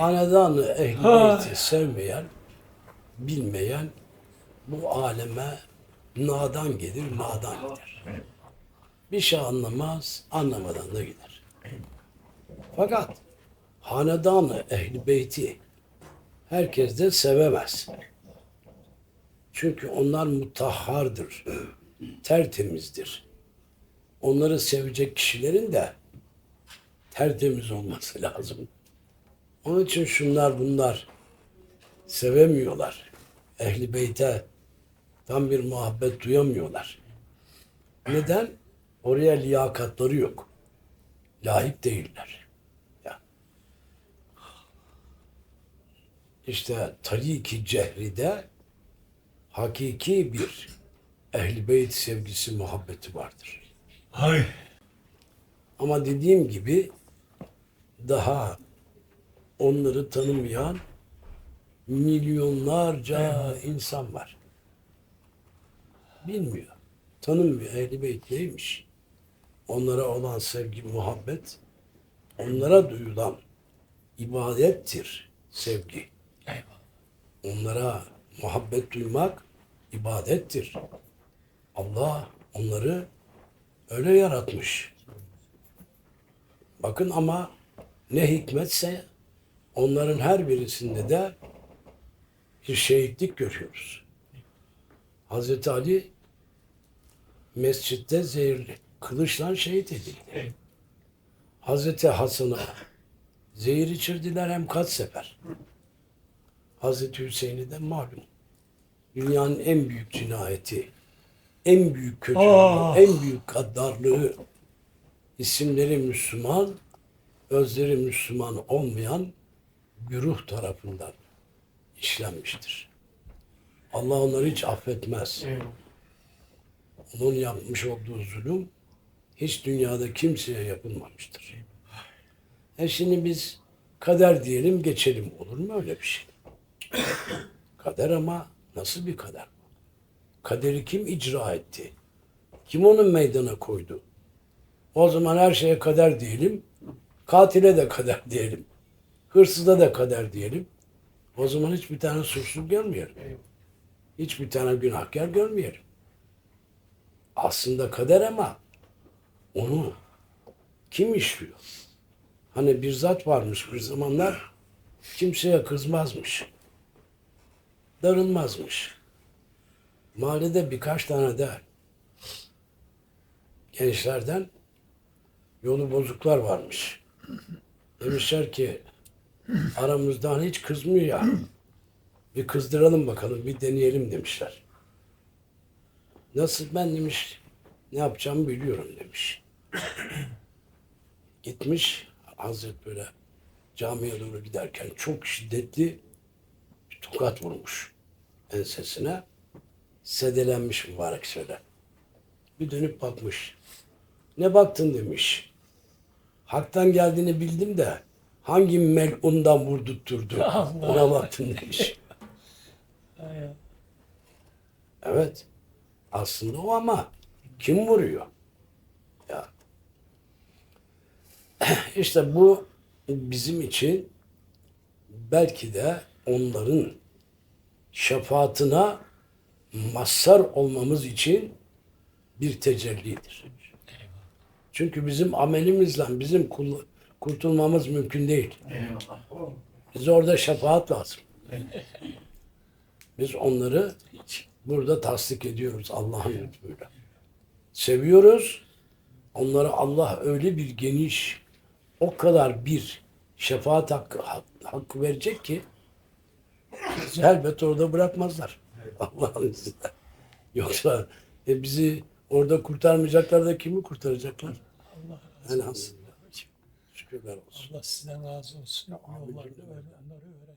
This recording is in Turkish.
Hanedanı ehli Ha. beyti sevmeyen, bilmeyen bu aleme nadan gelir, nadan gider. Bir şey anlamaz, anlamadan da gider. Fakat hanedanı ehli beyti herkes de sevemez. Çünkü onlar mutahhardır, tertemizdir. Onları sevecek kişilerin de tertemiz olması lazım. Onun için şunlar bunlar sevemiyorlar. Ehli beyte tam bir muhabbet duyamıyorlar. Neden? Oraya liyakatları yok. Layık değiller. Ya. İşte tariki cehride hakiki bir ehli beyt sevgisi muhabbeti vardır. Hay. Ama dediğim gibi daha onları tanımayan milyonlarca insan var. Bilmiyor. Tanımıyor. Ehl-i Beyt neymiş? Onlara olan sevgi, muhabbet, onlara duyulan ibadettir sevgi. Eyvallah. Onlara muhabbet duymak ibadettir. Allah onları öyle yaratmış. Bakın ama ne hikmetse onların her birisinde de bir şehitlik görüyoruz. Hazreti Ali mescitte zehirli, kılıçla şehit edildi. Hazreti Hasan'a zehir içirdiler hem kaç sefer. Hazreti Hüseyin'i de malum. Dünyanın en büyük cinayeti, en büyük kötülüğü, Ah! en büyük gaddarlığı, isimleri Müslüman, özleri Müslüman olmayan güruh tarafından işlenmiştir. Allah onları hiç affetmez. Onun yapmış olduğu zulüm hiç dünyada kimseye yapılmamıştır. E şimdi biz kader diyelim geçelim. Olur mu öyle bir şey? Kader ama nasıl bir kader? Kaderi kim icra etti? Kim onu meydana koydu? O zaman her şeye kader diyelim. Katile de kader diyelim. Hırsıza da kader diyelim. O zaman hiçbir tane suçlu görmeyelim. Hiçbir tane günahkar görmeyelim. Aslında kader ama onu kim işliyor? Hani bir zat varmış bir zamanlar kimseye kızmazmış. Darılmazmış. Mahallede birkaç tane de gençlerden yolu bozuklar varmış. Demişler ki aramızdan hiç kızmıyor ya. Bir kızdıralım bakalım, bir deneyelim demişler. Nasıl ben demiş, ne yapacağımı biliyorum demiş. Gitmiş, Hazret böyle camiye doğru giderken çok şiddetli bir tokat vurmuş ensesine. Sedelenmiş mübarek şöyle. Bir dönüp bakmış. Ne baktın demiş. Hak'tan geldiğini bildim de hangi melundan vurdurtturdu ona baktım demiş. Evet. Aslında o ama kim vuruyor? Ya. İşte bu bizim için belki de onların şefaatine mazhar olmamız için bir tecellidir. Çünkü bizim amelimizle bizim kul- kurtulmamız mümkün değil. Bize orada şefaat lazım. Biz onları burada tasdik ediyoruz Allah'ın lütfuyla. Seviyoruz. Onlara Allah öyle bir geniş, o kadar bir şefaat hakkı, hak- hakkı verecek ki bizi elbet orada bırakmazlar. Allah'ın izniyle. Yoksa e, bizi orada kurtarmayacaklar da kimi kurtaracaklar? Allah olsun. Şükürler olsun. Allah sizden razı olsun. Yollarını öğrenenleri öğren.